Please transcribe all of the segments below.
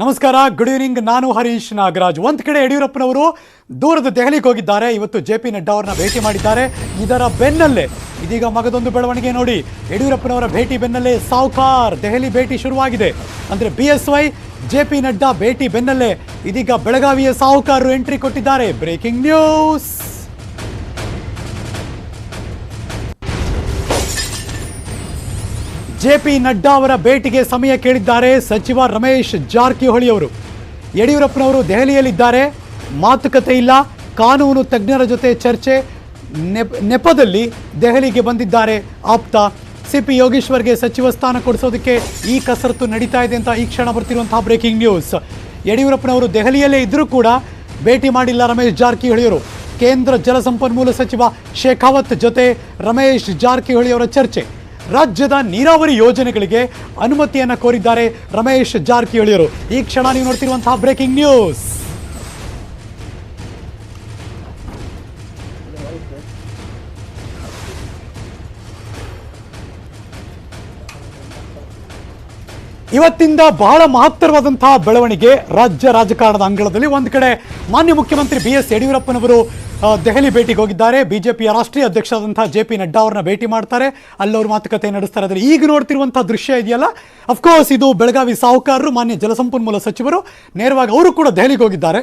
ನಮಸ್ಕಾರ good evening ನಾನು ಹರೀಶ್ ನಾಗರಾಜ್. ಒಂದು ಕಡೆ ಯಡಿಯೂರಪ್ಪನವರು ದೂರದ ದೆಹಲಿಗೆ ಹೋಗಿದ್ದಾರೆ. ಇವತ್ತು ಜೆ ಪಿ ನಡ್ಡಾ ಅವರನ್ನ ಭೇಟಿ ಮಾಡಿದ್ದಾರೆ. ಇದರ ಬೆನ್ನಲ್ಲೇ, ಇದೀಗ ಮಗದೊಂದು ಬೆಳವಣಿಗೆ ನೋಡಿ, ಯಡಿಯೂರಪ್ಪನವರ ಭೇಟಿ ಬೆನ್ನಲ್ಲೇ ಸಾವುಕಾರ್ ದೆಹಲಿ ಭೇಟಿ ಶುರುವಾಗಿದೆ. ಅಂದ್ರೆ B S Y J P Nadda ಭೇಟಿ ಬೆನ್ನಲ್ಲೇ ಇದೀಗ ಬೆಳಗಾವಿಯ ಸಾಹುಕಾರರು ಎಂಟ್ರಿ ಕೊಟ್ಟಿದ್ದಾರೆ. Breaking news. J P Nadda ಅವರ ಭೇಟಿಗೆ ಸಮಯ ಕೇಳಿದ್ದಾರೆ ಸಚಿವ ರಮೇಶ್ ಜಾರಕಿಹೊಳಿ ಅವರು. ಯಡಿಯೂರಪ್ಪನವರು ದೆಹಲಿಯಲ್ಲಿದ್ದಾರೆ. ಮಾತುಕತೆ ಇಲ್ಲ. ಕಾನೂನು ತಜ್ಞರ ಜೊತೆ ಚರ್ಚೆ ನೆಪ, ನೆಪದಲ್ಲಿ ದೆಹಲಿಗೆ ಬಂದಿದ್ದಾರೆ ಆಪ್ತ. ಸಿ ಪಿ ಯೋಗೇಶ್ವರ್ಗೆ ಸಚಿವ ಸ್ಥಾನ ಕೊಡಿಸೋದಕ್ಕೆ ಈ ಕಸರತ್ತು ನಡೀತಾ ಇದೆ ಅಂತ ಈ ಕ್ಷಣ ಬರ್ತಿರುವಂತಹ ಬ್ರೇಕಿಂಗ್ ನ್ಯೂಸ್. ಯಡಿಯೂರಪ್ಪನವರು ದೆಹಲಿಯಲ್ಲೇ ಇದ್ದರೂ ಕೂಡ ಭೇಟಿ ಮಾಡಿಲ್ಲ ರಮೇಶ್ ಜಾರಕಿಹೊಳಿಯವರು. ಕೇಂದ್ರ ಜಲಸಂಪನ್ಮೂಲ ಸಚಿವ ಶೇಖಾವತ್ ಜೊತೆ ರಮೇಶ್ ಜಾರಕಿಹೊಳಿ ಅವರ ಚರ್ಚೆ. ರಾಜ್ಯದ ನೀರಾವರಿ ಯೋಜನೆಗಳಿಗೆ ಅನುಮತಿಯನ್ನು ಕೋರಿದ್ದಾರೆ ರಮೇಶ್ ಜಾರಕಿಹೊಳಿ ಅವರು ಈ ಕ್ಷಣ ನೀವು ನೋಡ್ತಿರುವಂತಹ ಬ್ರೇಕಿಂಗ್ ನ್ಯೂಸ್. ಇವತ್ತಿಂದ ಬಹಳ ಮಹತ್ತರವಾದಂತಹ ಬೆಳವಣಿಗೆ ರಾಜ್ಯ ರಾಜಕಾರಣದ ಅಂಗಳದಲ್ಲಿ. ಒಂದು ಕಡೆ ಮಾನ್ಯ ಮುಖ್ಯಮಂತ್ರಿ ಬಿ ಎಸ್ ಯಡಿಯೂರಪ್ಪನವರು ದೆಹಲಿ ಭೇಟಿಗೆ ಹೋಗಿದ್ದಾರೆ. ಬಿಜೆಪಿಯ ರಾಷ್ಟ್ರೀಯ ಅಧ್ಯಕ್ಷರಾದಂತಹ ಜೆ ಪಿ ನಡ್ಡಾ ಅವರನ್ನ ಭೇಟಿ ಮಾಡ್ತಾರೆ. ಅಲ್ಲವರು ಮಾತುಕತೆ ನಡೆಸ್ತಾರೆ ಆದರೆ ಈಗ ನೋಡ್ತಿರುವಂತಹ ದೃಶ್ಯ ಇದೆಯಲ್ಲ? ಅಫ್ಕೋರ್ಸ್ ಇದು ಬೆಳಗಾವಿ ಸಾಹುಕಾರರು, ಮಾನ್ಯ ಜಲಸಂಪನ್ಮೂಲ ಸಚಿವರು ನೇರವಾಗಿ ಅವರು ಕೂಡ ದೆಹಲಿಗೆ ಹೋಗಿದ್ದಾರೆ.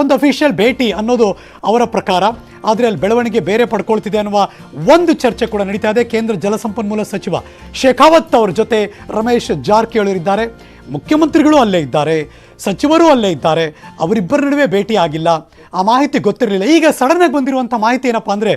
ಒಂದು ಅಫಿಷಿಯಲ್ ಭೇಟಿ ಅನ್ನೋದು ಅವರ ಪ್ರಕಾರ. ಆದರೆ ಅಲ್ಲಿ ಬೆಳವಣಿಗೆ ಬೇರೆ ಪಡ್ಕೊಳ್ತಿದೆ ಅನ್ನುವ ಒಂದು ಚರ್ಚೆ ಕೂಡ ನಡೀತಾ ಇದೆ. ಕೇಂದ್ರ ಜಲಸಂಪನ್ಮೂಲ ಸಚಿವ ಶೇಖಾವತ್ ಅವರ ಜೊತೆ ರಮೇಶ್ ಜಾರಕಿಹೊಳಿ ಇದ್ದಾರೆ. ಮುಖ್ಯಮಂತ್ರಿಗಳು ಅಲ್ಲೇ ಇದ್ದಾರೆ. ಸಚಿವರು ಅಲ್ಲೇ ಇದ್ದಾರೆ. ಅವರಿಬ್ಬರ ನಡುವೆ ಭೇಟಿ ಆಗಿಲ್ಲ. ಆ ಮಾಹಿತಿ ಗೊತ್ತಿರಲಿಲ್ಲ. ಈಗ ಸಡನ್ ಆಗಿ ಬಂದಿರುವಂಥ ಮಾಹಿತಿ ಏನಪ್ಪ ಅಂದರೆ,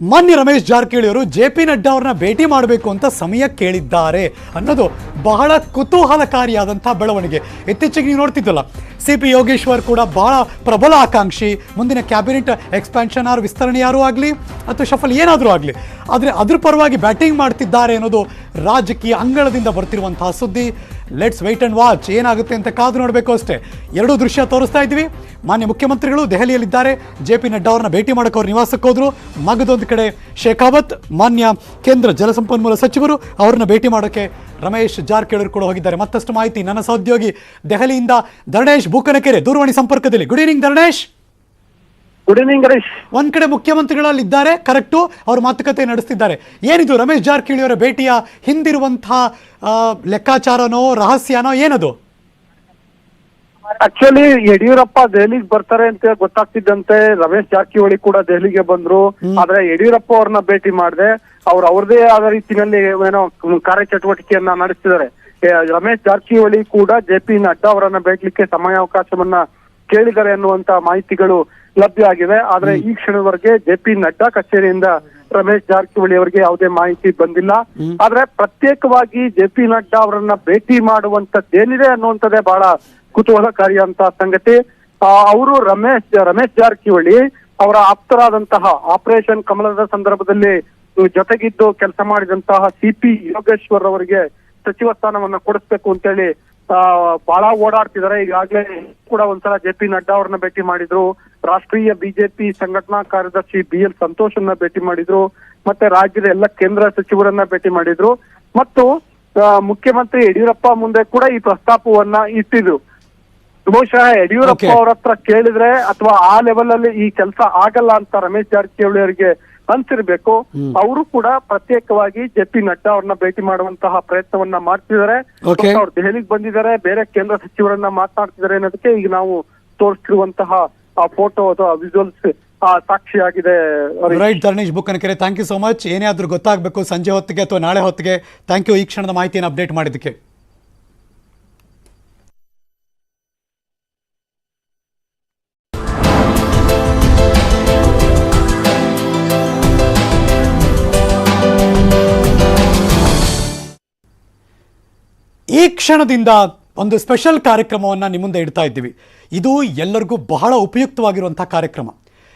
ಮಾನ್ಯ ರಮೇಶ್ ಜಾರಕಿಹೊಳಿ ಅವರು ಜೆ ಪಿ ನಡ್ಡಾ ಅವ್ರನ್ನ ಭೇಟಿ ಮಾಡಬೇಕು ಅಂತ ಸಮಯ ಕೇಳಿದ್ದಾರೆ ಅನ್ನೋದು ಬಹಳ ಕುತೂಹಲಕಾರಿಯಾದಂಥ ಬೆಳವಣಿಗೆ. ಇತ್ತೀಚೆಗೆ ನೀವು ನೋಡ್ತಿದ್ದಲ್ಲ. ಸಿ ಪಿ ಯೋಗೇಶ್ವರ್ ಕೂಡ ಬಹಳ ಪ್ರಬಲ ಆಕಾಂಕ್ಷಿ ಮುಂದಿನ ಕ್ಯಾಬಿನೆಟ್ ಎಕ್ಸ್ಪ್ಯಾನ್ಷನ್ ಆರು ವಿಸ್ತರಣೆ ಯಾರು ಆಗಲಿ ಅಥವಾ ಶಫಲ್ ಏನಾದರೂ ಆಗಲಿ. ಆದರೆ ಅದ್ರ ಪರವಾಗಿ ಬ್ಯಾಟಿಂಗ್ ಮಾಡ್ತಿದ್ದಾರೆ ಅನ್ನೋದು ರಾಜಕೀಯ ಅಂಗಳದಿಂದ ಬರ್ತಿರುವಂತಹ ಸುದ್ದಿ. ಲೆಟ್ಸ್ ವೈಟ್ ಅಂಡ್ ವಾಚ್ ಏನಾಗುತ್ತೆ ಅಂತ ಕಾದು ನೋಡಬೇಕು ಅಷ್ಟೇ. ಎರಡೂ ದೃಶ್ಯ ತೋರಿಸ್ತಾ ಇದ್ವಿ ಮಾನ್ಯ ಮುಖ್ಯಮಂತ್ರಿಗಳು ದೆಹಲಿಯಲ್ಲಿದ್ದಾರೆ. ಜೆ ಪಿ ನಡ್ಡಾ ಅವ್ರನ್ನ ಭೇಟಿ ಮಾಡೋಕೆ ಅವ್ರ ನಿವಾಸಕ್ಕೆ ಹೋದ್ರು. ಮಗದೊಂದು ಕಡೆ ಶೇಖಾವತ್ ಮಾನ್ಯ ಕೇಂದ್ರ ಜಲಸಂಪನ್ಮೂಲ ಸಚಿವರು ಅವ್ರನ್ನ ಭೇಟಿ ಮಾಡೋಕೆ ರಮೇಶ್ ಜಾರಕಿಹೊಳಿ ಕೂಡ ಹೋಗಿದ್ದಾರೆ. ಮತ್ತಷ್ಟು ಮಾಹಿತಿ ನನ್ನ ಸಹೋದ್ಯೋಗಿ ದೆಹಲಿಯಿಂದ ಧರಣೇಶ್ ಬೂಕನಕೆರೆ ದೂರವಾಣಿ ಸಂಪರ್ಕದಲ್ಲಿ. Good evening Dharanesh. Good evening Ganesh ಒಂದ್ ಕಡೆ ಮುಖ್ಯಮಂತ್ರಿಗಳು ಅಲ್ಲಿದ್ದಾರೆ ಕರೆಕ್ಟು ಅವ್ರ ಮಾತುಕತೆ ನಡೆಸ್ತಿದ್ದಾರೆ. ಏನಿದು ರಮೇಶ್ ಜಾರಕಿಹೊಳಿ ಅವರ ಭೇಟಿಯ ಹಿಂದಿರುವಂತಹ ಆ, ಲೆಕ್ಕಾಚಾರನೋ ರಹಸ್ಯನೋ ಏನದು? ಆಕ್ಚುಲಿ ಯಡಿಯೂರಪ್ಪ ದೆಹಲಿಗೆ ಬರ್ತಾರೆ ಅಂತ ಗೊತ್ತಾಗ್ತಿದ್ದಂತೆ. ರಮೇಶ್ ಜಾರಕಿಹೊಳಿ ಕೂಡ ದೆಹಲಿಗೆ ಬಂದ್ರು. ಆದ್ರೆ ಯಡಿಯೂರಪ್ಪ ಅವ್ರನ್ನ ಭೇಟಿ ಮಾಡಿದೆ. ಅವ್ರು ಅವ್ರದೇ ಆದ ರೀತಿಯಲ್ಲಿ ಏನೋ ಕಾರ್ಯಚಟುವಟಿಕೆಯನ್ನ ನಡೆಸ್ತಿದ್ದಾರೆ. ಏ, ರಮೇಶ್ ಜಾರಕಿಹೊಳಿ ಕೂಡ ಜೆ ಪಿ ನಡ್ಡಾ ಅವರನ್ನ ಭೇಟಲಿಕ್ಕೆ ಸಮಯಾವಕಾಶವನ್ನ ಕೇಳಿದ್ದಾರೆ ಅನ್ನುವಂತ ಮಾಹಿತಿಗಳು ಲಭ್ಯ ಆಗಿದೆ. ಆದ್ರೆ ಈ ಕ್ಷಣದವರೆಗೆ ಜೆ ಪಿ ನಡ್ಡಾ ಕಚೇರಿಯಿಂದ ರಮೇಶ್ ಜಾರಕಿಹೊಳಿ ಅವರಿಗೆ ಯಾವುದೇ ಮಾಹಿತಿ ಬಂದಿಲ್ಲ. ಆದ್ರೆ ಪ್ರತ್ಯೇಕವಾಗಿ ಜೆ ಪಿ ನಡ್ಡಾ ಅವರನ್ನ ಭೇಟಿ ಮಾಡುವಂತದ್ದೇನಿದೆ ಅನ್ನುವಂಥದ್ದೇ ಬಹಳ ಕುತೂಹಲಕಾರಿಯಂತ ಸಂಗತಿ. ಅವರು ರಮೇಶ್ ರಮೇಶ್ ಜಾರಕಿಹೊಳಿ ಅವರ ಆಪ್ತರಾದಂತಹ ಆಪರೇಷನ್ ಕಮಲದ ಸಂದರ್ಭದಲ್ಲಿ ಜೊತೆಗಿದ್ದು ಕೆಲಸ ಮಾಡಿದಂತಹ ಸಿಪಿ ಯೋಗೇಶ್ವರ್ ಅವರಿಗೆ ಸಚಿವ ಸ್ಥಾನವನ್ನ ಕೊಡಿಸ್ಬೇಕು ಅಂತೇಳಿ ಆ, ಬಹಳ ಓಡಾಡ್ತಿದ್ದಾರೆ. ಈಗಾಗಲೇ ಕೂಡ ಒಂದ್ಸಲ ಜೆ ಪಿ ನಡ್ಡಾ ಅವ್ರನ್ನ ಭೇಟಿ ಮಾಡಿದ್ರು. ರಾಷ್ಟ್ರೀಯ ಬಿಜೆಪಿ ಸಂಘಟನಾ ಕಾರ್ಯದರ್ಶಿ ಬಿ ಎಲ್ ಸಂತೋಷನ್ನ ಭೇಟಿ ಮಾಡಿದ್ರು ಮತ್ತೆ ರಾಜ್ಯದ ಎಲ್ಲ ಕೇಂದ್ರ ಸಚಿವರನ್ನ ಭೇಟಿ ಮಾಡಿದ್ರು ಮತ್ತು ಮುಖ್ಯಮಂತ್ರಿ ಯಡಿಯೂರಪ್ಪ ಮುಂದೆ ಕೂಡ ಈ ಪ್ರಸ್ತಾಪವನ್ನ ಇಟ್ಟಿದ್ರು. ಬಹುಶಃ ಯಡಿಯೂರಪ್ಪ ಅವರ ಹತ್ರ ಕೇಳಿದ್ರೆ ಅಥವಾ ಆ ಲೆವೆಲ್ ಅಲ್ಲಿ ಈ ಕೆಲಸ ಆಗಲ್ಲ ಅಂತ ರಮೇಶ್ ಜಾರಕಿಹೊಳಿ ಅವರಿಗೆ ಅನ್ಸಿರ್ಬೇಕು ಅವರು ಕೂಡ ಪ್ರತ್ಯೇಕವಾಗಿ ಜೆ ಪಿ ನಡ್ಡಾ ಅವ್ರನ್ನ ಭೇಟಿ ಮಾಡುವಂತಹ ಪ್ರಯತ್ನವನ್ನ ಮಾಡ್ತಿದ್ದಾರೆ. ಅವ್ರು ದೆಹಲಿಗೆ ಬಂದಿದ್ದಾರೆ ಬೇರೆ ಕೇಂದ್ರ ಸಚಿವರನ್ನ ಮಾತನಾಡ್ತಿದ್ದಾರೆ ಅನ್ನೋದಕ್ಕೆ ಈಗ ನಾವು ತೋರಿಸ್ತಿರುವಂತಹ ಆ ಫೋಟೋ ಅಥವಾ ವಿಜುವಲ್ಸ್ ಸಾಕ್ಷಿಯಾಗಿದೆ. Right Dharnesh Bukkanakere thank you so much ಏನೇ ಗೊತ್ತಾಗಬೇಕು, ಸಂಜೆ ಹೊತ್ತಿಗೆ ಅಥವಾ ನಾಳೆ ಹೊತ್ತಿಗೆ. ಥ್ಯಾಂಕ್ ಯು ಈ ಕ್ಷಣದ ಮಾಹಿತಿಯನ್ನು ಅಪ್ಡೇಟ್ ಮಾಡಿದ್ದಕ್ಕೆ. ಈ ಕ್ಷಣದಿಂದ ಒಂದು ಸ್ಪೆಷಲ್ ಕಾರ್ಯಕ್ರಮವನ್ನು ನಿಮ್ಮ ಮುಂದೆ ಇಡ್ತಾ ಇದ್ದೀವಿ. ಇದು ಎಲ್ಲರಿಗೂ ಬಹಳ ಉಪಯುಕ್ತವಾಗಿರುವಂಥ ಕಾರ್ಯಕ್ರಮ.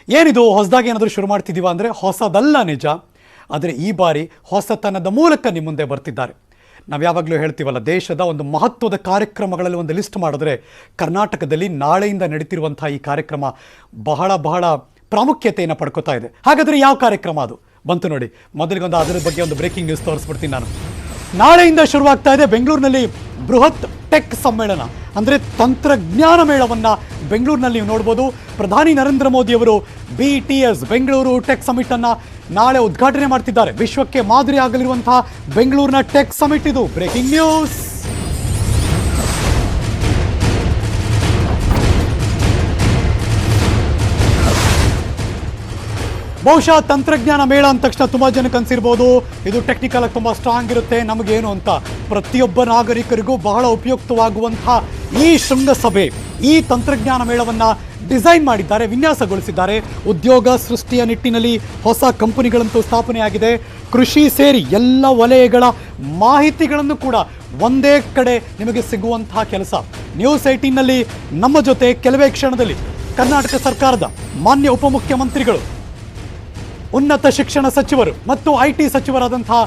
ಏನಿದು ಹೊಸದಾಗಿ ಏನಾದರೂ ಶುರು ಮಾಡ್ತಿದ್ದೀವ ಅಂದರೆ ಹೊಸದಲ್ಲ ನಿಜ, ಆದರೆ ಈ ಬಾರಿ ಹೊಸತನದ ಮೂಲಕ ನಿಮ್ಮ ಮುಂದೆ ಬರ್ತಿದ್ದಾರೆ. ನಾವು ಯಾವಾಗಲೂ ಹೇಳ್ತೀವಲ್ಲ, ದೇಶದ ಒಂದು ಮಹತ್ವದ ಕಾರ್ಯಕ್ರಮಗಳಲ್ಲಿ ಒಂದು ಲಿಸ್ಟ್ ಮಾಡಿದ್ರೆ ಕರ್ನಾಟಕದಲ್ಲಿ ನಾಳೆಯಿಂದ ನಡೀತಿರುವಂಥ ಈ ಕಾರ್ಯಕ್ರಮ ಬಹಳ ಬಹಳ ಪ್ರಾಮುಖ್ಯತೆಯನ್ನು ಪಡ್ಕೋತಾ ಇದೆ. ಹಾಗಾದರೆ ಯಾವ ಕಾರ್ಯಕ್ರಮ ಅದು? ಬಂತು ನೋಡಿ, ಮೊದಲಿಗೊಂದು ಅದರ ಬಗ್ಗೆ ಒಂದು ಬ್ರೇಕಿಂಗ್ ನ್ಯೂಸ್ ತೋರಿಸ್ಬಿಡ್ತೀನಿ ನಾನು. ನಾಳೆಯಿಂದ ಶುರುವಾಗ್ತಾ ಇದೆ ಬೆಂಗಳೂರಿನಲ್ಲಿ ಬೃಹತ್ ಟೆಕ್ ಸಮ್ಮೇಳನ, ಅಂದರೆ ತಂತ್ರಜ್ಞಾನ ಮೇಳವನ್ನ ಬೆಂಗಳೂರಿನಲ್ಲಿ ನೀವು ನೋಡ್ಬೋದು. ಪ್ರಧಾನಿ ನರೇಂದ್ರ ಮೋದಿ ಅವರು B T S Bengaluru tech summit ಅನ್ನ ನಾಳೆ ಉದ್ಘಾಟನೆ ಮಾಡ್ತಿದ್ದಾರೆ. ವಿಶ್ವಕ್ಕೆ ಮಾದರಿ ಆಗಲಿರುವಂತಹ ಬೆಂಗಳೂರಿನ ಟೆಕ್ ಸಮಿಟ್ ಇದು. ಬ್ರೇಕಿಂಗ್ ನ್ಯೂಸ್ ಬಹುಶಃ ತಂತ್ರಜ್ಞಾನ ಮೇಳ ಅಂದ ತಕ್ಷಣ ತುಂಬ ಜನಕ್ಕೆ ಅನ್ಸಿರ್ಬೋದು ಇದು ಟೆಕ್ನಿಕಲ್ ಆಗಿ ತುಂಬ ಸ್ಟ್ರಾಂಗ್ ಇರುತ್ತೆ. ನಮಗೇನು ಅಂತ ಪ್ರತಿಯೊಬ್ಬ ನಾಗರಿಕರಿಗೂ ಬಹಳ ಉಪಯುಕ್ತವಾಗುವಂತಹ ಈ ಶೃಂಗಸಭೆ, ಈ ತಂತ್ರಜ್ಞಾನ ಮೇಳವನ್ನ ಡಿಸೈನ್ ಮಾಡಿದ್ದಾರೆ, ವಿನ್ಯಾಸಗೊಳಿಸಿದ್ದಾರೆ. ಉದ್ಯೋಗ ಸೃಷ್ಟಿಯ ನಿಟ್ಟಿನಲ್ಲಿ ಹೊಸ ಕಂಪನಿಗಳಂತೂ ಸ್ಥಾಪನೆಯಾಗಿದೆ. ಕೃಷಿ ಸೇರಿ ಎಲ್ಲ ವಲಯಗಳ ಮಾಹಿತಿಗಳನ್ನು ಕೂಡ ಒಂದೇ ಕಡೆ ನಿಮಗೆ ಸಿಗುವಂತಹ ಕೆಲಸ. ನ್ಯೂಸ್ ಏಟೀನ್ನಲ್ಲಿ ನಮ್ಮ ಜೊತೆ ಕೆಲವೇ ಕ್ಷಣದಲ್ಲಿ ಕರ್ನಾಟಕ ಸರ್ಕಾರದ ಮಾನ್ಯ ಉಪಮುಖ್ಯಮಂತ್ರಿಗಳು ಉನ್ನತ ಶಿಕ್ಷಣ ಸಚಿವರು ಮತ್ತು ಐ ಟಿ ಸಚಿವರಾದಂತಹ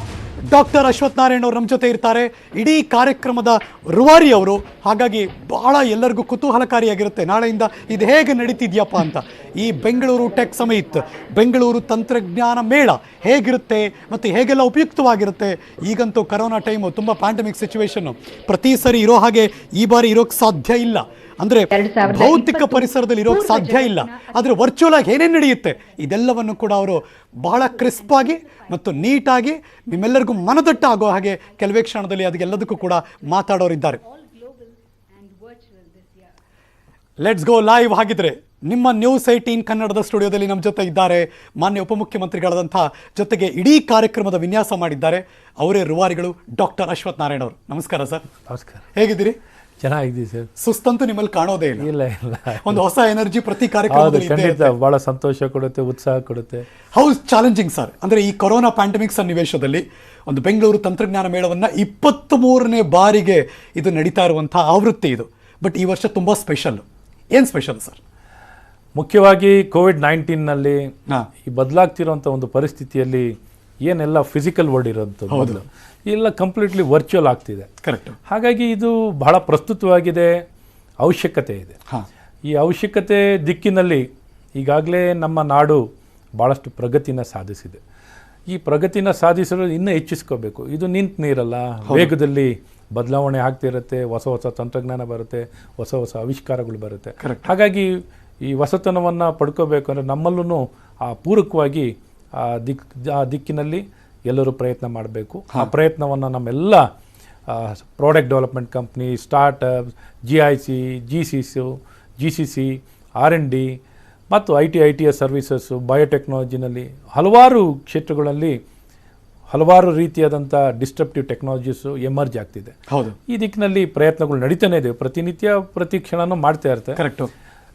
ಡಾಕ್ಟರ್ ಅಶ್ವಥ್ ನಾರಾಯಣ್ ಅವರು ನಮ್ಮ ಜೊತೆ ಇರ್ತಾರೆ. ಇಡೀ ಕಾರ್ಯಕ್ರಮದ ರೂವಾರಿ ಅವರು, ಹಾಗಾಗಿ ಬಹಳ ಎಲ್ಲರಿಗೂ ಕುತೂಹಲಕಾರಿಯಾಗಿರುತ್ತೆ. ನಾಳೆಯಿಂದ ಇದು ಹೇಗೆ ನಡೀತಿದ್ಯಪ್ಪ ಅಂತ. ಈ ಬೆಂಗಳೂರು ಟೆಕ್ ಸಮಿತ್ ಬೆಂಗಳೂರು ತಂತ್ರಜ್ಞಾನ ಮೇಳ ಹೇಗಿರುತ್ತೆ ಮತ್ತು ಹೇಗೆಲ್ಲ ಉಪಯುಕ್ತವಾಗಿರುತ್ತೆ? ಈಗಂತೂ ಕರೋನಾ ಟೈಮು, ತುಂಬ ಪ್ಯಾಂಡಮಿಕ್ ಸಿಚುವೇಶನ್ನು ಪ್ರತಿ ಸರಿ ಇರೋ ಹಾಗೆ ಈ ಬಾರಿ ಇರೋಕ್ಕೆ ಸಾಧ್ಯ ಇಲ್ಲ. ಅಂದ್ರೆ ಭೌತಿಕ ಪರಿಸರದಲ್ಲಿ ಇರೋಕ್ ಸಾಧ್ಯ ಇಲ್ಲ. ಆದ್ರೆ ವರ್ಚುವಲ್ ಆಗಿ ಏನೇನು ನಡೆಯುತ್ತೆ? ಇದೆಲ್ಲವನ್ನು ಕೂಡ ಅವರು ಬಹಳ ಕ್ರಿಸ್ಪ್ ಆಗಿ ಮತ್ತು ನೀಟಾಗಿ ನಿಮ್ಮೆಲ್ಲರಿಗೂ ಮನದಟ್ಟ ಆಗೋ ಹಾಗೆ ಕೆಲವೇ ಕ್ಷಣದಲ್ಲಿ ಅದಕ್ಕೆಲ್ಲದಕ್ಕೂ ಕೂಡ ಮಾತಾಡೋರಿದ್ದಾರೆ. ಲೆಟ್ಸ್ ಗೋ ಲೈವ್ ಹಾಗಿದ್ರೆ ನಿಮ್ಮ ನ್ಯೂಸ್ ಏಟೀನ್ ಕನ್ನಡದ ಸ್ಟುಡಿಯೋದಲ್ಲಿ ನಮ್ಮ ಜೊತೆ ಇದ್ದಾರೆ ಮಾನ್ಯ ಉಪಮುಖ್ಯಮಂತ್ರಿಗಳಾದಂಥ ಜೊತೆಗೆ ಇಡೀ ಕಾರ್ಯಕ್ರಮದ ವಿನ್ಯಾಸ ಮಾಡಿದ್ದಾರೆ ಅವರೇ ರುವಾರಿಗಳು ಡಾಕ್ಟರ್ ಅಶ್ವಥ್ ನಾರಾಯಣ್ ಅವರು. ನಮಸ್ಕಾರ ಸರ್. ನಮಸ್ಕಾರ. ಹೇಗಿದ್ದೀರಿ? ಚೆನ್ನಾಗಿದ್ದೀವಿ ಸರ್. ಸುಸ್ತಂತೂ ನಿಮ್ಮಲ್ಲಿ ಕಾಣೋದೇ ಇಲ್ಲ. ಇಲ್ಲ ಇಲ್ಲ. ಒಂದು ಹೊಸ ಎನರ್ಜಿ ಪ್ರತಿ ಕಾರ್ಯಕ್ರಮದಲ್ಲಿ ಇದ್ದೇ ಖಂಡಿತ ಬಹಳ ಸಂತೋಷ ಕೊಡುತ್ತೆ ಉತ್ಸಾಹ ಕೊಡುತ್ತೆ. ಹೌಸ್ ಚಾಲೆಂಜಿಂಗ್ ಸರ್ ಅಂದ್ರೆ ಈ ಕೊರೋನಾ ಪ್ಯಾಂಡಮಿಕ್ ಸನ್ನಿವೇಶದಲ್ಲಿ ಒಂದು ಬೆಂಗಳೂರು ತಂತ್ರಜ್ಞಾನ ಮೇಳವನ್ನ ಇಪ್ಪತ್ತ್ ಮೂರನೇ ಬಾರಿಗೆ ಇದು ನಡೀತಾ ಇರುವಂಥ ಆವೃತ್ತಿ ಇದು. ಬಟ್ ಈ ವರ್ಷ ತುಂಬ ಸ್ಪೆಷಲ್ ಏನು ಸ್ಪೆಷಲ್ ಸರ್ ಮುಖ್ಯವಾಗಿ ಕೋವಿಡ್ ನೈನ್ಟೀನ್ನಲ್ಲಿ ಹಾ. ಈ ಬದಲಾಗ್ತಿರೋಂಥ ಒಂದು ಪರಿಸ್ಥಿತಿಯಲ್ಲಿ ಏನೆಲ್ಲ ಫಿಸಿಕಲ್ ವರ್ಡ್ ಇರೋಂಥದ್ದು ಎಲ್ಲ ಕಂಪ್ಲೀಟ್ಲಿ ವರ್ಚುವಲ್ ಆಗ್ತಿದೆ. ಕರೆಕ್ಟ್ ಹಾಗಾಗಿ ಇದು ಬಹಳ ಪ್ರಸ್ತುತವಾಗಿದೆ ಅವಶ್ಯಕತೆ ಇದೆ. ಈ ಅವಶ್ಯಕತೆ ದಿಕ್ಕಿನಲ್ಲಿ ಈಗಾಗಲೇ ನಮ್ಮ ನಾಡು ಭಾಳಷ್ಟು ಪ್ರಗತಿನ ಸಾಧಿಸಿದೆ. ಈ ಪ್ರಗತಿನ ಸಾಧಿಸಲು ಇನ್ನೂ ಹೆಚ್ಚಿಸ್ಕೋಬೇಕು. ಇದು ನಿಂತ ನೀರಲ್ಲ. ವೇಗದಲ್ಲಿ ಬದಲಾವಣೆ ಆಗ್ತಿರುತ್ತೆ ಹೊಸ ಹೊಸ ತಂತ್ರಜ್ಞಾನ ಬರುತ್ತೆ ಹೊಸ ಹೊಸ ಆವಿಷ್ಕಾರಗಳು ಬರುತ್ತೆ. ಹಾಗಾಗಿ ಈ ಹೊಸತನವನ್ನು ಪಡ್ಕೋಬೇಕು ಅಂದರೆ ನಮ್ಮಲ್ಲೂ ಆ ಪೂರಕವಾಗಿ ಆ ದಿಕ್ ಆ ದಿಕ್ಕಿನಲ್ಲಿ ಎಲ್ಲರೂ ಪ್ರಯತ್ನ ಮಾಡಬೇಕು. ಆ ಪ್ರಯತ್ನವನ್ನು ನಮ್ಮೆಲ್ಲ product development company startup G I C G C ಸು G C C R N D ಮತ್ತು I T I T S services ಬಯೋಟೆಕ್ನಾಲಜಿನಲ್ಲಿ ಹಲವಾರು ಕ್ಷೇತ್ರಗಳಲ್ಲಿ ಹಲವಾರು ರೀತಿಯಾದಂಥ ಡಿಸ್ಟ್ರಪ್ಟಿವ್ ಟೆಕ್ನಾಲಜೀಸು ಎಮರ್ಜ್ ಆಗ್ತಿದೆ. ಹೌದು. ಈ ದಿಕ್ಕಿನಲ್ಲಿ ಪ್ರಯತ್ನಗಳು ನಡೀತಾನೆ ಇದೆ. ಪ್ರತಿನಿತ್ಯ ಪ್ರತಿ ಕ್ಷಣನೂ ಮಾಡ್ತಾ ಇರ್ತಾರೆ ಕರೆಕ್ಟು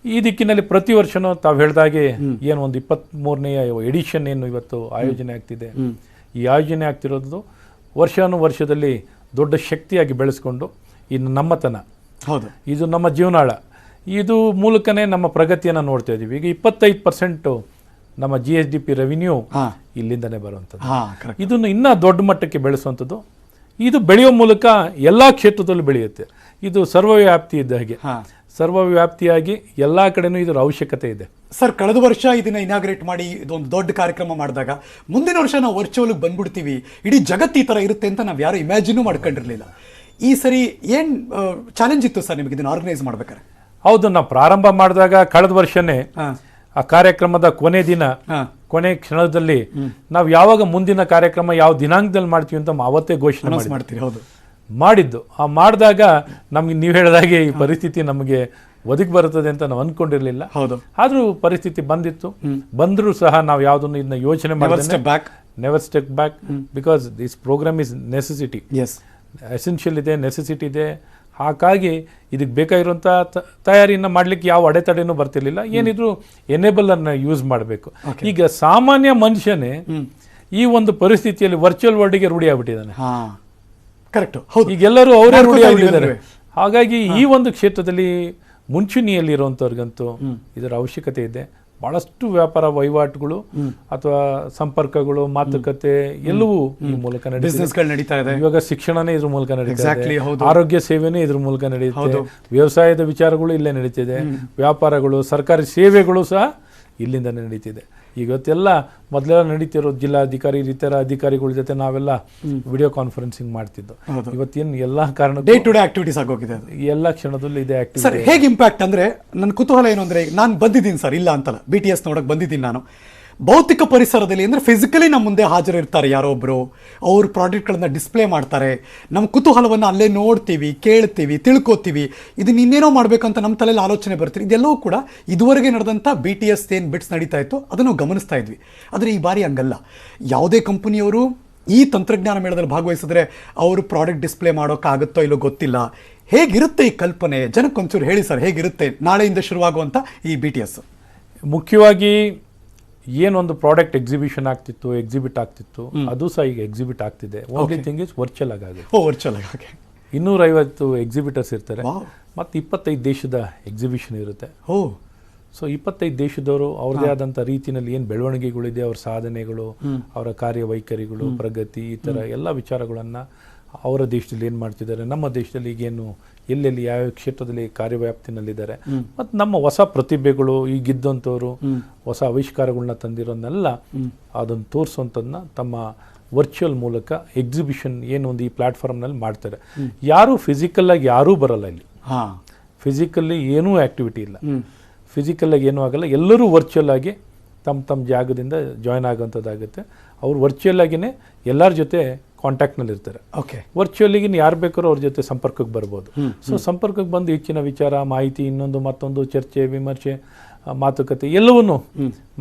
ಈ ದಿಕ್ಕಿನಲ್ಲಿ ಪ್ರತಿ ವರ್ಷನೂ ತಾವು ಹೇಳ್ದಾಗೆ ಏನು ಒಂದು ಇಪ್ಪತ್ತ್ಮೂರನೆಯ ಎಡಿಷನ್ ಏನು ಇವತ್ತು ಆಯೋಜನೆ ಆಗ್ತಿದೆ. ಈ ಆಯೋಜನೆ ಆಗ್ತಿರೋದು ವರ್ಷಾನು ವರ್ಷದಲ್ಲಿ ದೊಡ್ಡ ಶಕ್ತಿಯಾಗಿ ಬೆಳೆಸ್ಕೊಂಡು ಇನ್ನು ನಮ್ಮತನ. ಹೌದು. ಇದು ನಮ್ಮ ಜೀವನಾಳ. ಇದು ಮೂಲಕನೇ ನಮ್ಮ ಪ್ರಗತಿಯನ್ನು ನೋಡ್ತಾ ಇದ್ದೀವಿ ಈಗ ಇಪ್ಪತ್ತೈದು ಪರ್ಸೆಂಟು ನಮ್ಮ G S D P revenue ಇಲ್ಲಿಂದನೇ ಬರುವಂಥದ್ದು. ಇದನ್ನು ಇನ್ನೂ ದೊಡ್ಡ ಮಟ್ಟಕ್ಕೆ ಬೆಳೆಸುವಂಥದ್ದು. ಇದು ಬೆಳೆಯೋ ಮೂಲಕ ಎಲ್ಲ ಕ್ಷೇತ್ರದಲ್ಲೂ ಬೆಳೆಯುತ್ತೆ. ಇದು ಸರ್ವವ್ಯಾಪ್ತಿ ಇದ್ದ ಹಾಗೆ. ಸರ್ವವ್ಯಾಪ್ತಿಯಾಗಿ ಎಲ್ಲ ಕಡೆನೂ ಇದರ ಅವಶ್ಯಕತೆ ಇದೆ. ಸರ್ ಕಳೆದ ವರ್ಷ ಇದನ್ನ ಇನಾಗ್ರೇಟ್ ಮಾಡಿ ಇದೊಂದು ದೊಡ್ಡ ಕಾರ್ಯಕ್ರಮ ಮಾಡಿದಾಗ ಮುಂದಿನ ವರ್ಷ ನಾವು ವರ್ಚುವಲ್ ಬಂದ್ಬಿಡ್ತೀವಿ. ಇಡೀ ಜಗತ್ತು ಈ ಥರ ಇರುತ್ತೆ ಅಂತ ನಾವು ಯಾರು ಇಮ್ಯಾಜಿನೂ ಮಾಡ್ಕೊಂಡಿರಲಿಲ್ಲ. ಈ ಸರಿ ಏನ್ ಚಾಲೆಂಜ್ ಇತ್ತು ಸರ್ ನಿಮಗೆ ಇದನ್ನ ಆರ್ಗನೈಸ್ ಮಾಡ್ಬೇಕಾರೆ ಹೌದು ನಾವು ಪ್ರಾರಂಭ ಮಾಡಿದಾಗ ಕಳೆದ ವರ್ಷನೇ ಆ ಕಾರ್ಯಕ್ರಮದ ಕೊನೆ ದಿನ ಕೊನೆ ಕ್ಷಣದಲ್ಲಿ ನಾವು ಯಾವಾಗ ಮುಂದಿನ ಕಾರ್ಯಕ್ರಮ ಯಾವ ದಿನಾಂಕದಲ್ಲಿ ಮಾಡ್ತೀವಿ ಅಂತ ಅವತ್ತೇ ಘೋಷಣೆ ಮಾಡ್ತೀವಿ ಹೌದು. ಮಾಡಿದ್ದು. ಆ ಮಾಡಿದಾಗ ನಮ್ಗೆ ನೀವು ಹೇಳಿದಾಗೆ ಈ ಪರಿಸ್ಥಿತಿ ನಮಗೆ ಒದಗಿ ಬರುತ್ತದೆ ಅಂತ ನಾವು ಅನ್ಕೊಂಡಿರ್ಲಿಲ್ಲ. ಹೌದು. ಆದ್ರೂ ಪರಿಸ್ಥಿತಿ ಬಂದಿತ್ತು. ಬಂದರೂ ಸಹ ನಾವು ಯಾವುದನ್ನು ಇದನ್ನ ಯೋಚನೆ ಮಾಡಿದ್ರೆ step back never step back because this program is necessity as essential ಇದೆ ನೆಸೆಸಿಟಿ ಇದೆ. ಹಾಗಾಗಿ ಇದಕ್ಕೆ ಬೇಕಾಗಿರುವಂಥ ತಯಾರಿಯನ್ನು ತಯಾರಿನ ಮಾಡಲಿಕ್ಕೆ ಯಾವ ಅಡೆತಡೆನೂ ಬರ್ತಿರ್ಲಿಲ್ಲ. ಏನಿದ್ರು ಎನೇಬಲ್ ಅನ್ನ ಯೂಸ್ ಮಾಡಬೇಕು. ಈಗ ಸಾಮಾನ್ಯ ಮನುಷ್ಯನೇ ಈ ಒಂದು ಪರಿಸ್ಥಿತಿಯಲ್ಲಿ ವರ್ಚುವಲ್ ವರ್ಲ್ಡ್ಗೆ ರೂಢಿ ಆಗ್ಬಿಟ್ಟಿದ್ದಾನೆ ಹಾ. ಕರೆಕ್ಟ್ ಹೌದು. ಈಗೆಲ್ಲರೂ ಅವರೇ ರೂಢಿಯಾಗಿದ್ದಾರೆ? ಹಾಗಾಗಿ ಈ ಒಂದು ಕ್ಷೇತ್ರದಲ್ಲಿ ಮುಂಚೂಣಿಯಲ್ಲಿರುವಂಥವ್ರಿಗಂತೂ ಇದರ ಅವಶ್ಯಕತೆ ಇದೆ. ಬಹಳಷ್ಟು ವ್ಯಾಪಾರ ವಹಿವಾಟುಗಳು ಅಥವಾ ಸಂಪರ್ಕಗಳು ಮಾತುಕತೆ ಎಲ್ಲವೂ ಈ ಮೂಲಕ ನಡೀತಾ ಇದೆ. ಇವಾಗ ಶಿಕ್ಷಣನೇ ಇದ್ರ ಮೂಲಕ ನಡೀತಾ ಇದೆ. ಆರೋಗ್ಯ ಸೇವೆನೇ ಇದ್ರ ಮೂಲಕ ನಡೆಯುತ್ತೆ ವ್ಯವಸಾಯದ ವಿಚಾರಗಳು ಇಲ್ಲೇ ನಡೀತಿದೆ. ವ್ಯಾಪಾರಗಳು ಸರ್ಕಾರಿ ಸೇವೆಗಳು ಸಹ ಇಲ್ಲಿಂದನೇ ನಡೀತಿದೆ. ಇವತ್ತೆಲ್ಲ ಮೊದಲೆಲ್ಲ ನಡೀತಿರೋ ಜಿಲ್ಲಾಧಿಕಾರಿ ಇತರ ಅಧಿಕಾರಿಗಳ ಜೊತೆ ನಾವೆಲ್ಲ ವಿಡಿಯೋ ಕಾನ್ಫರೆನ್ಸಿಂಗ್ ಮಾಡ್ತಿದ್ದು. ಇವತ್ತೇನು ಎಲ್ಲ ಕಾರಣ ಡೇ ಟು ಡೇ ಆಕ್ಟಿವಿಟೀಸ್ ಆಗೋಗಿದೆ ಎಲ್ಲ ಕ್ಷಣದಲ್ಲೂ ಇದೆ ಆಕ್ಟಿವ್ ಸರ್ ಹೇಗೆ ಇಂಪ್ಯಾಕ್ಟ್ ಅಂದ್ರೆ ನನ್ನ ಕುತೂಹಲ ಏನು ಅಂದ್ರೆ ನಾನು ಬಂದಿದ್ದೀನಿ ಸರ್ ಇಲ್ಲ ಅಂತಲ್ಲ. ಬಿ ಟಿ ಎಸ್ ನೋಡಕ್ ಬಂದಿದ್ದೀನಿ ನಾನು. ಭೌತಿಕ ಪರಿಸರದಲ್ಲಿ ಅಂದರೆ ಫಿಸಿಕಲಿ ನಮ್ಮ ಮುಂದೆ ಹಾಜರಿರ್ತಾರೆ ಯಾರೋ ಒಬ್ಬರು ಅವ್ರ ಪ್ರಾಡಕ್ಟ್ಗಳನ್ನ ಡಿಸ್ಪ್ಲೇ ಮಾಡ್ತಾರೆ. ನಮ್ಮ ಕುತೂಹಲವನ್ನು ಅಲ್ಲೇ ನೋಡ್ತೀವಿ, ಕೇಳ್ತೀವಿ, ತಿಳ್ಕೊತೀವಿ. ಇದನ್ನ ಇನ್ನೇನೋ ಮಾಡಬೇಕಂತ ನಮ್ಮ ತಲೆಯಲ್ಲಿ ಆಲೋಚನೆ ಬರ್ತೀವಿ ಇದೆಲ್ಲವೂ ಕೂಡ ಇದುವರೆಗೆ ನಡೆದಂಥ ಬಿ ಟಿ ಎಸ್ ಏನು ಬಿಟ್ಸ್ ನಡೀತಾ ಇತ್ತು ಅದನ್ನು ಗಮನಿಸ್ತಾ ಇದ್ವಿ. ಆದರೆ ಈ ಬಾರಿ ಹಂಗಲ್ಲ. ಯಾವುದೇ ಕಂಪನಿಯವರು ಈ ತಂತ್ರಜ್ಞಾನ ಮೇಳದಲ್ಲಿ ಭಾಗವಹಿಸಿದ್ರೆ ಅವರು ಪ್ರಾಡಕ್ಟ್ ಡಿಸ್ಪ್ಲೇ ಮಾಡೋಕ್ಕಾಗುತ್ತೋ ಇಲ್ಲೋ ಗೊತ್ತಿಲ್ಲ. ಹೇಗಿರುತ್ತೆ ಈ ಕಲ್ಪನೆ? ಜನಕ್ಕೊಂಚೂರು ಹೇಳಿ ಸರ್, ಹೇಗಿರುತ್ತೆ ನಾಳೆಯಿಂದ ಶುರುವಾಗುವಂಥ ಈ ಬಿ ಟಿ ಎಸ್ ಮುಖ್ಯವಾಗಿ ಏನೊಂದು ಪ್ರಾಡಕ್ಟ್ ಎಕ್ಸಿಬಿಷನ್ ಆಗ್ತಿತ್ತು ಎಕ್ಸಿಬಿಟ್ ಆಗ್ತಿತ್ತು ಅದು ಸಹ ಈಗ ಎಕ್ಸಿಬಿಟ್ ಆಗ್ತಿದೆ. ಓನ್ಲಿ ಥಿಂಗ್ ಇಸ್ ವರ್ಚುವಲ್ ಆಗಿದೆ ಓ ವರ್ಚುವಲ್ ಇನ್ನೂರೈವತ್ತು ಎಕ್ಸಿಬಿಟರ್ಸ್ ಇರ್ತಾರೆ. ಮತ್ತು ಇಪ್ಪತ್ತೈದು ದೇಶದ ಎಕ್ಸಿಬಿಷನ್ ಇರುತ್ತೆ. ಓ. ಸೊ ಇಪ್ಪತ್ತೈದು ದೇಶದವರು ಅವ್ರದೇ ಆದಂಥ ರೀತಿಯಲ್ಲಿ ಏನು ಬೆಳವಣಿಗೆಗಳಿದೆ ಅವ್ರ ಸಾಧನೆಗಳು ಅವರ ಕಾರ್ಯವೈಖರಿಗಳು ಪ್ರಗತಿ ಈ ಥರ ಎಲ್ಲ ವಿಚಾರಗಳನ್ನು ಅವರ ದೇಶದಲ್ಲಿ ಏನು ಮಾಡ್ತಿದ್ದಾರೆ? ನಮ್ಮ ದೇಶದಲ್ಲಿ ಈಗೇನು ಎಲ್ಲೆಲ್ಲಿ ಯಾವ ಕ್ಷೇತ್ರದಲ್ಲಿ ಕಾರ್ಯವ್ಯಾಪ್ತಿನಲ್ಲಿದ್ದಾರೆ? ಮತ್ತು ನಮ್ಮ ಹೊಸ ಪ್ರತಿಭೆಗಳು ಈಗಿದ್ದಂಥವ್ರು ಹೊಸ ಆವಿಷ್ಕಾರಗಳನ್ನ ತಂದಿರೋನ್ನೆಲ್ಲ ಅದನ್ನು ತೋರಿಸುವಂಥದ್ದನ್ನ ತಮ್ಮ ವರ್ಚುವಲ್ ಮೂಲಕ ಎಕ್ಸಿಬಿಷನ್ ಏನು ಒಂದು ಈ ಪ್ಲಾಟ್ಫಾರ್ಮ್ನಲ್ಲಿ ಮಾಡ್ತಾರೆ. ಯಾರು ಫಿಸಿಕಲ್ಲಾಗಿ ಯಾರೂ ಬರಲ್ಲ ಇಲ್ಲಿ. ಹಾ. ಫಿಸಿಕಲ್ಲಿ ಏನೂ ಆ್ಯಕ್ಟಿವಿಟಿ ಇಲ್ಲ. ಫಿಸಿಕಲ್ಲಾಗಿ ಏನೂ ಆಗಲ್ಲ. ಎಲ್ಲರೂ ವರ್ಚುವಲ್ ಆಗಿ ತಮ್ಮ ತಮ್ಮ ಜಾಗದಿಂದ ಜಾಯ್ನ್ ಆಗೋಂಥದ್ದಾಗುತ್ತೆ ಅವ್ರು ವರ್ಚುವಲ್ ಆಗಿನೇ ಎಲ್ಲರ ಜೊತೆ ಕಾಂಟ್ಯಾಕ್ಟ್ನಲ್ಲಿ ಇರ್ತಾರೆ ಓಕೆ ವರ್ಚುವಲಿಗೆ ಯಾರು ಬೇಕಾದ್ರೂ ಅವ್ರ ಜೊತೆ ಸಂಪರ್ಕಕ್ಕೆ ಬರ್ಬೋದು. ಸೊ ಸಂಪರ್ಕಕ್ಕೆ ಬಂದು ಹೆಚ್ಚಿನ ವಿಚಾರ ಮಾಹಿತಿ ಇನ್ನೊಂದು ಮತ್ತೊಂದು ಚರ್ಚೆ ವಿಮರ್ಶೆ ಮಾತುಕತೆ ಎಲ್ಲವನ್ನೂ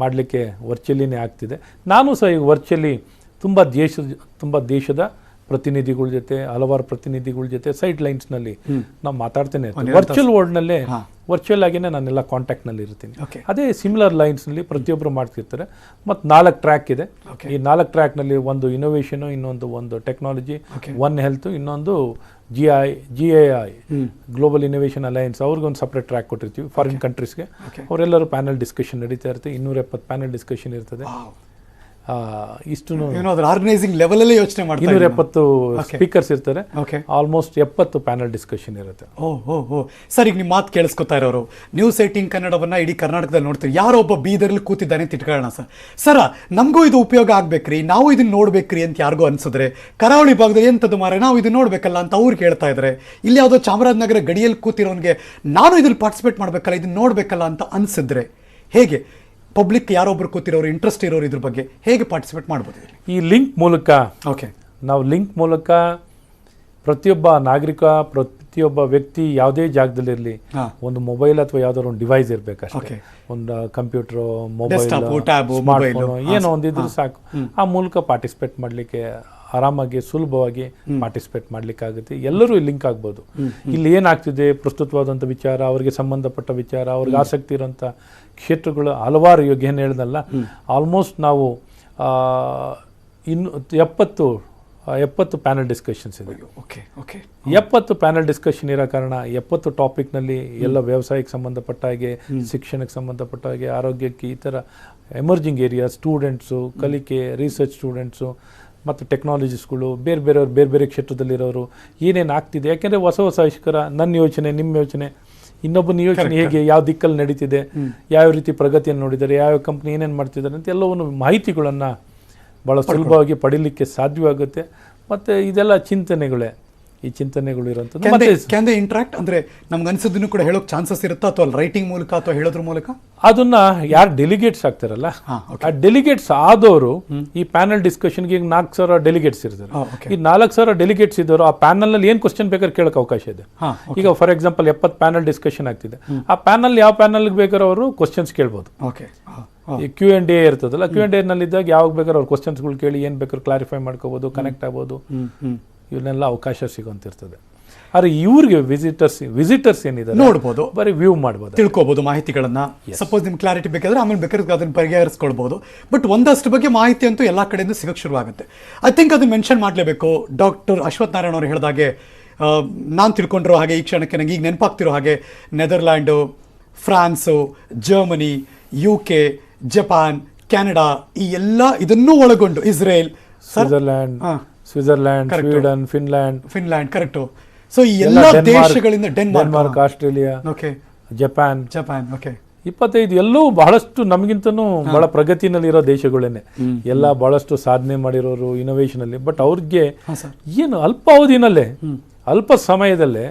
ಮಾಡಲಿಕ್ಕೆ ವರ್ಚುವಲಿನೇ ಆಗ್ತಿದೆ. ನಾನು ಸಹ ಈಗ ವರ್ಚುವಲಿ ತುಂಬ ದೇಶದ ತುಂಬ ದೇಶದ ಪ್ರತಿನಿಧಿಗಳ ಜೊತೆ ಹಲವಾರು ಪ್ರತಿನಿಧಿಗಳ ಜೊತೆ ಸೈಡ್ ಲೈನ್ಸ್ನಲ್ಲಿ ನಾವು ಮಾತಾಡ್ತೇನೆ. ವರ್ಚುವಲ್ ವರ್ಲ್ಡ್ನಲ್ಲೇ ವರ್ಚುವಲ್ ಆಗಿನೇ ನಾನೆಲ್ಲ ಕಾಂಟ್ಯಾಕ್ಟ್ನಲ್ಲಿ ಇರ್ತೀನಿ. ಅದೇ ಸಿಮಿಲರ್ ಲೈನ್ಸ್ನಲ್ಲಿ ಪ್ರತಿಯೊಬ್ಬರು ಮಾಡ್ತಿರ್ತಾರೆ. ಮತ್ತು ನಾಲ್ಕು ಟ್ರ್ಯಾಕ್ ಇದೆ. ಈ ನಾಲ್ಕು ಟ್ರ್ಯಾಕ್ನಲ್ಲಿ ಒಂದು ಇನೋವೇಷನು ಇನ್ನೊಂದು ಒಂದು ಟೆಕ್ನಾಲಜಿ ಒನ್ ಹೆಲ್ತ್ ಇನ್ನೊಂದು G I G A I global innovation alliance ಅವ್ರಿಗೊಂದು ಸಪ್ರೇಟ್ ಟ್ರ್ಯಾಕ್ ಕೊಟ್ಟಿರ್ತೀವಿ ಫಾರಿನ್ ಕಂಟ್ರೀಸ್ಗೆ ಅವರೆಲ್ಲರೂ ಪ್ಯಾನಲ್ ಡಿಸ್ಕಷನ್ ನಡೀತಾ ಇರುತ್ತೆ. ಇನ್ನೂರ ಎಪ್ಪತ್ತು ಪ್ಯಾನಲ್ ಡಿಸ್ಕಷನ್ ಇರ್ತದೆ. ಇಷ್ಟು ಏನೋ ಅದ್ರ ಆರ್ಗನೈಸಿಂಗ್ ಲೆವೆಲಲ್ಲೇ ಯೋಚನೆ ಮಾಡ್ತಾರೆ ಇನ್ನೂರ ಎಪ್ಪತ್ತು ಸ್ಪೀಕರ್ಸ್ ಇರ್ತಾರೆ. ಓಕೆ ಆಲ್ಮೋಸ್ಟ್ ಎಪ್ಪತ್ತು ಪ್ಯಾನಲ್ ಡಿಸ್ಕಷನ್ ಇರುತ್ತೆ. ಓಹ್ ಓಹ್ ಓ. ಸರ್ ಈಗ ನಿಮ್ಮ ಮಾತು ಕೇಳಿಸ್ಕೊತಾ ಇರೋರು. ನ್ಯೂಸ್ ಏಟಿಂಗ್ ಕನ್ನಡವನ್ನ ಇಡೀ ಕರ್ನಾಟಕದಲ್ಲಿ ನೋಡ್ತೀರಿ. ಯಾರೋ ಒಬ್ಬ ಬೀದರ್ಲಿ ಕೂತಿದ್ದಾನೆ ಅಂತ ಇಟ್ಕೊಳ್ಳೋಣ ಸರ್. ಸರ ನಮಗೂ ಇದು ಉಪಯೋಗ ಆಗ್ಬೇಕ್ರಿ. ನಾವು ಇದನ್ನ ನೋಡ್ಬೇಕ್ರಿ ಅಂತ ಯಾರಿಗೂ ಅನ್ಸಿದ್ರೆ ಕರಾವಳಿ ಭಾಗದಲ್ಲಿ ಎಂಥದ್ದು ಮಾರೆ ನಾವು ಇದನ್ನ ನೋಡ್ಬೇಕಲ್ಲ ಅಂತ ಅವ್ರು ಕೇಳ್ತಾ ಇದ್ದಾರೆ ಇಲ್ಲಿ ಯಾವುದೋ ಚಾಮರಾಜನಗರ ಗಡಿಯಲ್ಲಿ ಕೂತಿರೋನ್ಗೆ ನಾನು ಇದ್ರಲ್ಲಿ ಪಾರ್ಟಿಸಿಪೇಟ್ ಮಾಡ್ಬೇಕಲ್ಲ ಇದನ್ನ ನೋಡ್ಬೇಕಲ್ಲ ಅಂತ ಅನ್ಸಿದ್ರೆ ಹೇಗೆ? ಪಬ್ಲಿಕ್ ಯಾರೊಬ್ಬರು ಕೂತಿರೋರು ಇಂಟ್ರೆಸ್ಟ್ ಇರೋರು ಇದ್ರ ಬಗ್ಗೆ ಹೇಗೆ ಪಾರ್ಟಿಸಿಪೇಟ್ ಮಾಡ್ಬೋದು ಈ ಲಿಂಕ್ ಮೂಲಕ ಓಕೆ ನಾವು ಲಿಂಕ್ ಮೂಲಕ ಪ್ರತಿಯೊಬ್ಬ ನಾಗರಿಕ ಪ್ರತಿಯೊಬ್ಬ ವ್ಯಕ್ತಿ ಯಾವುದೇ ಜಾಗದಲ್ಲಿ ಇರಲಿ ಒಂದು ಮೊಬೈಲ್ ಅಥವಾ ಯಾವ್ದಾದ್ರು ಒಂದು ಡಿವೈಸ್ ಇರಬೇಕಷ್ಟೇ. ಅಷ್ಟೇ ಒಂದು ಕಂಪ್ಯೂಟರ್ ಮೊಬೈಲ್. ಏನೋ ಒಂದಿದ್ರು ಸಾಕು. ಆ ಮೂಲಕ ಪಾರ್ಟಿಸಿಪೇಟ್ ಮಾಡಲಿಕ್ಕೆ ಆರಾಮಾಗಿ ಸುಲಭವಾಗಿ ಪಾರ್ಟಿಸಿಪೇಟ್ ಮಾಡ್ಲಿಕ್ಕೆ ಆಗುತ್ತೆ ಎಲ್ಲರೂ ಲಿಂಕ್ ಆಗ್ಬೋದು. ಇಲ್ಲಿ ಏನಾಗ್ತಿದೆ? ಪ್ರಸ್ತುತವಾದಂಥ ವಿಚಾರ ಅವರಿಗೆ ಸಂಬಂಧಪಟ್ಟ ವಿಚಾರ ಅವ್ರಿಗೆ ಆಸಕ್ತಿ ಇರೋಂಥ ಕ್ಷೇತ್ರಗಳು ಹಲವಾರು ಯೋಗ್ಯ ಏನು ಹೇಳ್ದಲ್ಲ ಆಲ್ಮೋಸ್ಟ್ ನಾವು ಇನ್ನು ಎಪ್ಪತ್ತು ಎಪ್ಪತ್ತು ಪ್ಯಾನಲ್ ಡಿಸ್ಕಷನ್ಸ್ ಇದೆ. ಓಕೆ ಓಕೆ ಎಪ್ಪತ್ತು ಪ್ಯಾನಲ್ ಡಿಸ್ಕಷನ್ ಇರೋ ಕಾರಣ ಎಪ್ಪತ್ತು ಟಾಪಿಕ್ನಲ್ಲಿ ಎಲ್ಲ ವ್ಯವಸಾಯಕ್ಕೆ ಸಂಬಂಧಪಟ್ಟ ಹಾಗೆ ಶಿಕ್ಷಣಕ್ಕೆ ಸಂಬಂಧಪಟ್ಟ ಹಾಗೆ ಆರೋಗ್ಯಕ್ಕೆ ಈ ಥರ ಎಮರ್ಜಿಂಗ್ ಏರಿಯಾ ಸ್ಟೂಡೆಂಟ್ಸು ಕಲಿಕೆ ರಿಸರ್ಚ್ ಸ್ಟೂಡೆಂಟ್ಸು ಮತ್ತು ಟೆಕ್ನಾಲಜಿಸ್ಗಳು ಬೇರೆ ಬೇರೆಯವ್ರು ಬೇರೆ ಬೇರೆ ಕ್ಷೇತ್ರದಲ್ಲಿರೋರು ಏನೇನು ಆಗ್ತಿದೆ? ಯಾಕೆಂದರೆ ಹೊಸ ಹೊಸ ಆವಿಷ್ಕಾರ ನನ್ನ ಯೋಚನೆ ನಿಮ್ಮ ಯೋಚನೆ ಇನ್ನೊಬ್ಬನ ಯೋಚನೆ ಹೇಗೆ ಯಾವ ದಿಕ್ಕಲ್ಲಿ ನಡೀತಿದೆ ಯಾವ ರೀತಿ ಪ್ರಗತಿಯನ್ನು ನೋಡಿದ್ದಾರೆ ಯಾವ ಕಂಪ್ನಿ ಏನೇನು ಮಾಡ್ತಿದ್ದಾರೆ ಅಂತ ಎಲ್ಲವನ್ನು ಮಾಹಿತಿಗಳನ್ನು ಭಾಳ ಸುಲಭವಾಗಿ ಪಡೀಲಿಕ್ಕೆ ಸಾಧ್ಯವಾಗುತ್ತೆ. ಮತ್ತು ಇದೆಲ್ಲ ಚಿಂತನೆಗಳೇ. ಈ ಚಿಂತನೆಗಳು ಇರೋಂಥದ್ದು ಕ್ಯಾನ್ ಮತ್ತೆ ಕ್ಯಾನ್ ದೇ ಇಂಟ್ರಾಕ್ಟ್ ಅಂದ್ರೆ ನಮ್ಗೆ ಅನ್ಸೋದನ್ನು ಕೂಡ ಹೇಳೋಕ್ ಚಾನ್ಸಸ್ ಇರುತ್ತಾ ಅಥವಾ ರೈಟಿಂಗ್ ಮೂಲಕ ಅಥವಾ ಹೇಳೋದ್ರ ಮೂಲಕ? ಅದನ್ನ ಯಾರು ಡೆಲಿಗೇಟ್ಸ್ ಆಗ್ತಾರಲ್ಲ? ಆ ಡೆಲಿಗೇಟ್ಸ್ ಆದವರು ಈ ಪ್ಯಾನಲ್ ಡಿಸ್ಕಷನ್ಗೆ ಈಗ ನಾಲ್ಕು ಸಾವಿರ ಡೆಲಿಗೇಟ್ಸ್ ಇರ್ತಾರೆ. ಈ ನಾಲ್ಕು ಸಾವಿರ ಡೆಲಿಗೇಟ್ಸ್ ಇದ್ದವರು ಆ ಪ್ಯಾನಲ್ನಲ್ಲಿ ಏನು ಕ್ವಶನ್ ಬೇಕಾದ್ರೆ ಕೇಳಕ್ಕೆ ಅವಕಾಶ ಇದೆ. ಈಗ ಫಾರ್ ಎಕ್ಸಾಂಪಲ್ ಎಪ್ಪತ್ತು ಪ್ಯಾನಲ್ ಡಿಸ್ಕಷನ್ ಆಗ್ತಿದೆ. ಆ ಪ್ಯಾನಲ್ ಯಾವ ಪ್ಯಾನಲ್ಗೆ ಬೇಕಾದ್ರೆ ಅವರು ಕ್ವಶನ್ಸ್ ಕೇಳ್ಬೋದು. ಓಕೆ ಈ ಕ್ಯೂ ಅಂಡ್ ಎ ಇರ್ತದಲ್ಲ ಕ್ಯೂ ಅಂಡ್ ಎನಲ್ಲಿದ್ದಾಗ ಯಾವಾಗ ಬೇಕಾದ್ರೂ ಅವ್ರು ಕ್ವಶನ್ಸ್ಗಳು ಕೇಳಿ ಏನು ಬೇಕಾದ್ರೆ ಕ್ಲಾರಿಫೈ ಮಾಡ್ಕೋಬೋದು ಕನೆಕ್ಟ್ ಆಗ್ಬೋದು. ಇವನ್ನೆಲ್ಲ ಅವಕಾಶ ಸಿಗುವಂತಿರ್ತದೆ. ಆದರೆ ಇವ್ರಿಗೆ ವಿಸಿಟರ್ಸ್ ವಿಸಿಟರ್ಸ್ ಏನಿದ್ದಾರೆ ನೋಡ್ಬೋದು. ಬರೀ ವ್ಯೂ ಮಾಡ್ಬೋದು. ತಿಳ್ಕೊಬೋದು ಮಾಹಿತಿಗಳನ್ನು. ಸಪೋಸ್ ನಿಮ್ಗೆ ಕ್ಲಾರಿಟಿ ಬೇಕಾದ್ರೆ ಆಮೇಲೆ ಬೇಕಾದ್ರೆ ಅದನ್ನು ಪರಿಹರಿಸ್ಕೊಳ್ಬೋದು. ಬಟ್ ಒಂದಷ್ಟು ಬಗ್ಗೆ ಮಾಹಿತಿ ಅಂತೂ ಎಲ್ಲ ಕಡೆಯಿಂದ ಸಿಗಕ್ಕೆ ಶುರುವಾಗುತ್ತೆ. ಐ ಥಿಂಕ್ ಅದನ್ನು ಮೆನ್ಷನ್ ಮಾಡಲೇಬೇಕು. ಡಾಕ್ಟರ್ ಅಶ್ವಥ್ ನಾರಾಯಣ ಅವರು ಹೇಳಿದಾಗೆ ನಾನು ತಿಳ್ಕೊಂಡಿರೋ ಹಾಗೆ ಈ ಕ್ಷಣಕ್ಕೆ ನನಗೆ ಈಗ ನೆನಪಾಗ್ತಿರೋ ಹಾಗೆ Netherland France Germany U K Japan Canada ಈ ಎಲ್ಲ ಇದನ್ನೂ ಒಳಗೊಂಡು Israel Switzerland. Switzerland. Sweden Finland Finland correct so ಈ ಎಲ್ಲ ದೇಶಗಳಿಂದ Denmark Australia okay Japan Japan okay ಇಪ್ಪತ್ತೈದು ಎಲ್ಲೂ ಬಹಳಷ್ಟು ನಮಗಿಂತನೂ ಬಹಳ ಪ್ರಗತಿನಲ್ಲಿರೋ ದೇಶಗಳೇನೆ. ಎಲ್ಲ ಬಹಳಷ್ಟು ಸಾಧನೆ ಮಾಡಿರೋರು ಇನೋವೇಷನ್ ಅಲ್ಲಿ. ಬಟ್ ಅವ್ರಿಗೆ ಏನು ಅಲ್ಪ ಅವಧಿನಲ್ಲೇ ಅಲ್ಪ ಸಮಯದಲ್ಲೇ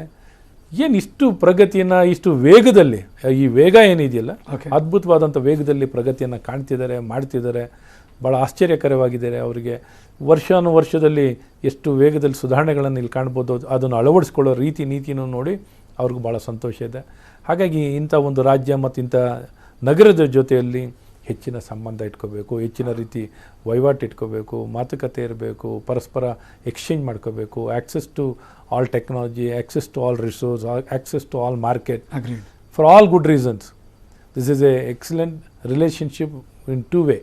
ಏನು ಇಷ್ಟು ಪ್ರಗತಿಯನ್ನ ಇಷ್ಟು ವೇಗದಲ್ಲಿ ಈ ವೇಗ ಏನಿದೆಯಲ್ಲ. ಅದ್ಭುತವಾದಂಥ ವೇಗದಲ್ಲಿ ಪ್ರಗತಿಯನ್ನ ಕಾಣ್ತಿದ್ದಾರೆ ಮಾಡ್ತಿದ್ದಾರೆ. ಭಾಳ ಆಶ್ಚರ್ಯಕರವಾಗಿದ್ದಾರೆ. ಅವರಿಗೆ ವರ್ಷಾನು ವರ್ಷದಲ್ಲಿ ಎಷ್ಟು ವೇಗದಲ್ಲಿ ಸುಧಾರಣೆಗಳನ್ನು ಇಲ್ಲಿ ಕಾಣ್ಬೋದು ಅದನ್ನು ಅಳವಡಿಸ್ಕೊಳ್ಳೋ ರೀತಿ ನೀತಿನೂ ನೋಡಿ ಅವ್ರಿಗೂ ಭಾಳ ಸಂತೋಷ ಇದೆ. ಹಾಗಾಗಿ ಇಂಥ ಒಂದು ರಾಜ್ಯ ಮತ್ತು ಇಂಥ ನಗರದ ಜೊತೆಯಲ್ಲಿ ಹೆಚ್ಚಿನ ಸಂಬಂಧ ಇಟ್ಕೋಬೇಕು ಹೆಚ್ಚಿನ ರೀತಿ ವಹಿವಾಟು ಇಟ್ಕೋಬೇಕು ಮಾತುಕತೆ ಇರಬೇಕು ಪರಸ್ಪರ ಎಕ್ಸ್ಚೇಂಜ್ ಮಾಡ್ಕೋಬೇಕು access to all technology access to all resource access to all market for all good reasons this is a excellent relationship in two way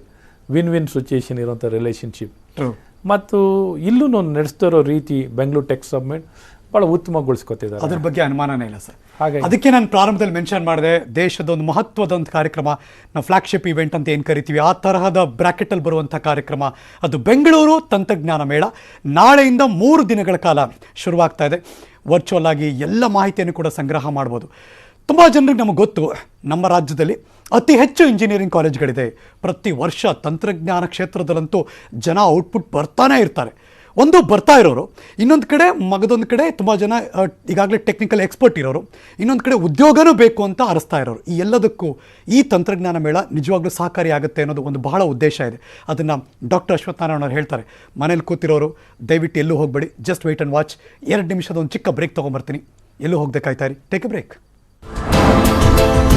win win situation ಇರುವಂಥ ರಿಲೇಷನ್ಶಿಪ್ ಮತ್ತು ಇಲ್ಲೂ ನಡೆಸ್ತಾ ಇರೋ ರೀತಿ ಬೆಂಗಳೂರು ಟೆಕ್ ಸಬ್ಮಿಟ್ ಭಾಳ ಉತ್ತಮಗೊಳಿಸ್ಕೊತಿದ್ದಾರೆ. ಅದ್ರ ಬಗ್ಗೆ ಅನುಮಾನನೇ ಇಲ್ಲ ಸರ್. ಹಾಗೆ ಅದಕ್ಕೆ ನಾನು ಪ್ರಾರಂಭದಲ್ಲಿ ಮೆನ್ಷನ್ ಮಾಡಿದೆ ದೇಶದ ಒಂದು ಮಹತ್ವದ ಒಂದು ಕಾರ್ಯಕ್ರಮ ನಾವು ಫ್ಲಾಗ್ಶಿಪ್ ಇವೆಂಟ್ ಅಂತ ಏನು ಕರಿತೀವಿ ಆ ತರಹದ ಬ್ರ್ಯಾಕೆಟಲ್ಲಿ ಬರುವಂಥ ಕಾರ್ಯಕ್ರಮ ಅದು ಬೆಂಗಳೂರು ತಂತ್ರಜ್ಞಾನ ಮೇಳ. ನಾಳೆಯಿಂದ ಮೂರು ದಿನಗಳ ಕಾಲ ಶುರುವಾಗ್ತಾ ಇದೆ. ವರ್ಚುವಲ್ ಆಗಿ ಎಲ್ಲ ಮಾಹಿತಿಯನ್ನು ಕೂಡ ಸಂಗ್ರಹ ಮಾಡ್ಬೋದು. ತುಂಬ ಜನರಿಗೆ ನಮಗೆ ಗೊತ್ತು, ನಮ್ಮ ರಾಜ್ಯದಲ್ಲಿ ಅತಿ ಹೆಚ್ಚು ಇಂಜಿನಿಯರಿಂಗ್ ಕಾಲೇಜ್ಗಳಿದೆ ಪ್ರತಿ ವರ್ಷ ತಂತ್ರಜ್ಞಾನ ಕ್ಷೇತ್ರದಲ್ಲಂತೂ ಜನ ಔಟ್ಪುಟ್ ಬರ್ತಾನೆ ಇರ್ತಾರೆ. ಒಂದು ಬರ್ತಾ ಇರೋರು, ಇನ್ನೊಂದು ಕಡೆ ಮಗದೊಂದು ಕಡೆ ತುಂಬ ಜನ ಈಗಾಗಲೇ ಟೆಕ್ನಿಕಲ್ ಎಕ್ಸ್ಪರ್ಟ್ ಇರೋರು, ಇನ್ನೊಂದು ಕಡೆ ಉದ್ಯೋಗನೂ ಬೇಕು ಅಂತ ಅರಸ್ತಾ ಇರೋರು. ಈ ಎಲ್ಲದಕ್ಕೂ ಈ ತಂತ್ರಜ್ಞಾನ ಮೇಳ ನಿಜವಾಗ್ಲೂ ಸಹಕಾರಿಯಾಗುತ್ತೆ ಅನ್ನೋದು ಒಂದು ಬಹಳ ಉದ್ದೇಶ ಇದೆ. ಅದನ್ನು ಡಾಕ್ಟರ್ ಅಶ್ವತ್ಥನಾರಾಯಣ ಅವರು ಹೇಳ್ತಾರೆ. ಮನೇಲಿ ಕೂತಿರೋರು, ದಯವಿಟ್ಟು ಎಲ್ಲೂ ಹೋಗಬೇಡಿ ಜಸ್ಟ್ ವೆಯ್ಟ್ ಆ್ಯಂಡ್ ವಾಚ್ ಎರಡು ನಿಮಿಷದ ಒಂದು ಚಿಕ್ಕ ಬ್ರೇಕ್ ತೊಗೊಂಬರ್ತೀನಿ. ಎಲ್ಲೂ ಹೋಗಬೇಕಾಯ್ತಾಯಿರಿ take a break Thank you